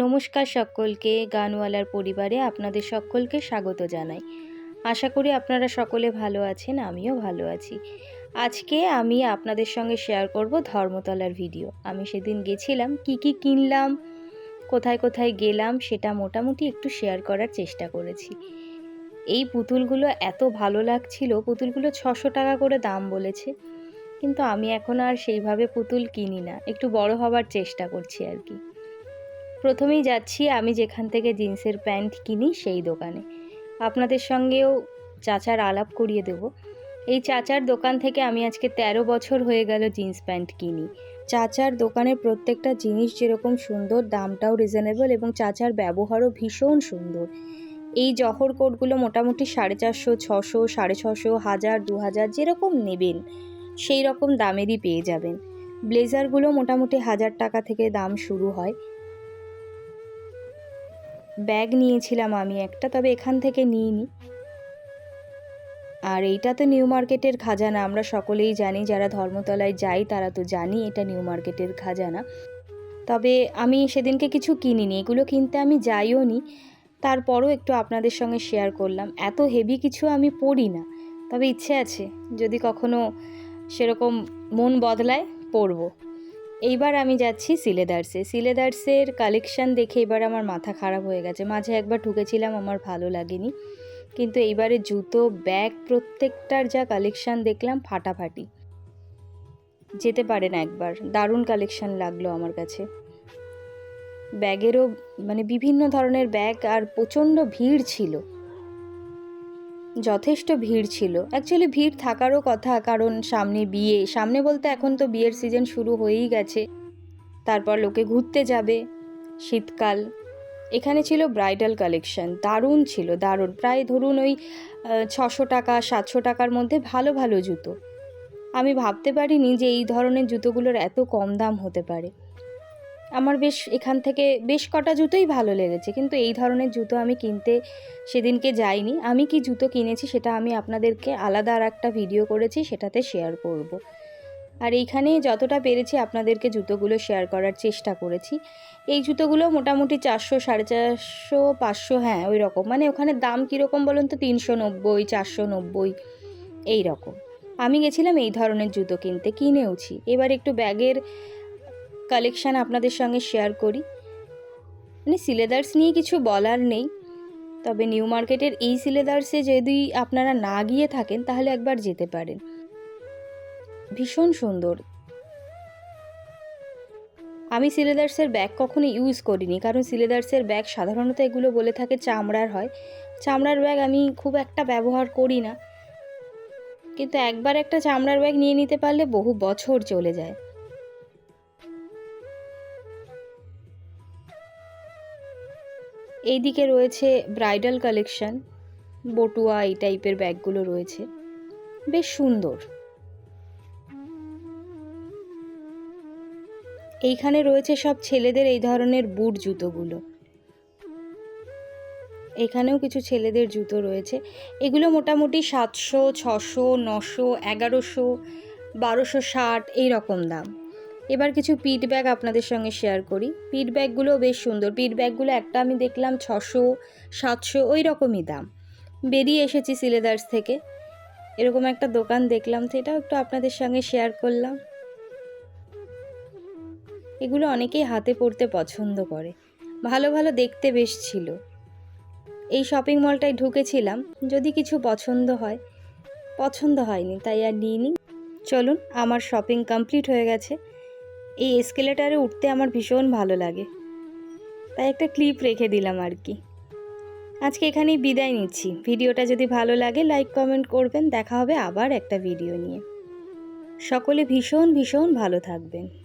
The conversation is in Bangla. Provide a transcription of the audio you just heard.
নমস্কার সকলকে, গানওয়ালার পরিবারে আপনাদের সকলকে স্বাগত জানাই। আশা করি আপনারা সকলে ভালো আছেন, আমিও ভালো আছি। আজকে আমি আপনাদের সঙ্গে শেয়ার করব ধর্মতলার ভিডিও আমি সেদিন গেছিলাম, কি কি কিনলাম, কোথায় কোথায় গেলাম সেটা মোটামুটি একটু শেয়ার করার চেষ্টা করেছি। এই পুতুলগুলো এত ভালো লাগছিল, পুতুলগুলো ছশো টাকা করে দাম বলেছে, কিন্তু আমি এখন আর সেইভাবে পুতুল কিনি না। একটু বড় হবার চেষ্টা করছি আর কি। প্রথমেই যাচ্ছি আমি যেখান থেকে জিন্সের প্যান্ট কিনি সেই দোকানে। আপনাদের সঙ্গেও চাচার আলাপ করিয়ে দেব। এই চাচার দোকান থেকে আমি আজকে ১৩ বছর হয়ে গেল জিন্স প্যান্ট কিনি। চাচার দোকানের প্রত্যেকটা জিনিস যেরকম সুন্দর, দামটাও রিজনেবল এবং চাচার ব্যবহারও ভীষণ সুন্দর। এই জহর কোটগুলো মোটামুটি সাড়ে চারশো, ছশো, সাড়ে ছশো, হাজার, দু হাজার যেরকম নেবেন, সেই রকম দামেরই পেয়ে যাবেন। ব্লেজারগুলো মোটামুটি হাজার টাকা থেকে দাম শুরু হয়। ব্যাগ নিয়েছিলাম আমি, একটা তবে এখান থেকে নিইনি। আর এইটা তো নিউ মার্কেটের খাজানা, আমরা সকলেই জানি, যারা ধর্মতলায় যাই তারা তো জানি এটা নিউ মার্কেটের খাজানা। তবে আমি সেদিনকে কিছু কিনিনি, এগুলো কিনতে আমি যাইও নি, তারপরও একটু আপনাদের সঙ্গে শেয়ার করলাম। এত হেভি কিছু আমি পড়ি না, তবে ইচ্ছে আছে, যদি কখনো সেরকম মন বদলায় পরবো এইবার আমি যাচ্ছি সিলেদার্সে। সিলেদার্সের কালেকশান দেখে এবার আমার মাথা খারাপ হয়ে গেছে। মাঝে একবার ঢুকেছিলাম, আমার ভালো লাগেনি। কিন্তু এইবারে জুতো, ব্যাগ, প্রত্যেকটার যা কালেকশান দেখলাম ফাটাফাটি। যেতে পারেন একবার। দারুণ কালেকশান লাগল আমার কাছে। ব্যাগেরও মানে বিভিন্ন ধরনের ব্যাগ আর প্রচণ্ড ভিড় ছিল। যথেষ্ট ভিড় ছিল। অ্যাকচুয়ালি ভিড় থাকারও কথা, কারণ সামনে বিয়ে। সামনে বলতে এখন তো বিয়ের সিজন শুরু হয়েই গেছে। তারপর লোকে ঘুরতে যাবে। শীতকাল। এখানে ছিল ব্রাইডাল কালেকশন দারুণ ছিল, দারুণ। প্রায় ধরুন ওই ছশো টাকা, সাতশো টাকার মধ্যে ভালো ভালো জুতো। আমি ভাবতে পারিনি যে এই ধরনের জুতোগুলোর এত কম দাম হতে পারে। আমার বেশ এখান থেকে বেশ কটা জুতোই ভালো লেগেছে। কিন্তু এই ধরনের জুতো আমি কিনতে সেদিনকে যাইনি। আমি কি জুতো কিনেছি সেটা আমি আপনাদেরকে আলাদা আর একটা ভিডিও করেছি, সেটাতে শেয়ার করব। আর এইখানে যতটা পেরেছি আপনাদেরকে জুতোগুলো শেয়ার করার চেষ্টা করেছি। এই জুতোগুলো মোটামুটি চারশো, সাড়ে চারশো, পাঁচশো হ্যাঁ ওই রকম। মানে ওখানে দাম কীরকম বলুন তো? তিনশো নব্বই, চারশো নব্বই, এই রকম। আমি গেছিলাম এই ধরনের জুতো কিনতে, কিনেওছি। এবার একটু ব্যাগের কালেকশান আপনাদের সঙ্গে শেয়ার করি। মানে সিলেদার্স নিয়ে কিছু বলার নেই, তবে নিউ মার্কেটের এই সিলেদার্সে যদি আপনারা না গিয়ে থাকেন, তাহলে একবার যেতে পারেন। ভীষণ সুন্দর। আমি সিলেদার্সের ব্যাগ কখনো ইউজ করিনি, কারণ সিলেদার্সের ব্যাগ সাধারণত এগুলো বলে থাকে চামড়ার হয়। চামড়ার ব্যাগ আমি খুব একটা ব্যবহার করি না। কিন্তু একবার একটা চামড়ার ব্যাগ নিয়ে নিতে পারলে বহু বছর চলে যায়। এইদিকে রয়েছে ব্রাইডাল কালেকশন, বটুয়া এই টাইপের ব্যাগগুলো রয়েছে। বেশ সুন্দর। এইখানে রয়েছে সব ছেলেদের এই ধরনের বুট জুতোগুলো। এখানেও কিছু ছেলেদের জুতো রয়েছে। এগুলো মোটামুটি সাতশো, ছশো, নশো, এগারোশো, বারোশো, ষাট এই রকম দাম। এবার কিছু পিট ব্যাগ আপনাদের সঙ্গে শেয়ার করি। পিট বেশ সুন্দর। পিট ব্যাগগুলো একটা আমি দেখলাম ছশো, সাতশো ওই রকমই দাম। বেরিয়ে এসেছি সিলেদার্স থেকে। এরকম একটা দোকান দেখলাম তো এটাও একটু আপনাদের সঙ্গে শেয়ার করলাম। এগুলো অনেকেই হাতে পড়তে পছন্দ করে। ভালো ভালো দেখতে বেশ ছিল। এই শপিং মলটায় ঢুকেছিলাম। যদি কিছু পছন্দ হয়, পছন্দ হয়নি, তাই আর নিইনি। চলুন, আমার শপিং কমপ্লিট হয়ে গেছে। এই এসকেলেটারে উঠতে আমার ভীষণ ভালো লাগে। তাই একটা ক্লিপ রেখে দিলাম আর কি। আজকে এখানেই বিদায় নিচ্ছি। ভিডিওটা যদি ভালো লাগে লাইক কমেন্ট করবেন। দেখা হবে আবার একটা ভিডিও নিয়ে। সকলে ভীষণ ভীষণ ভালো থাকবেন।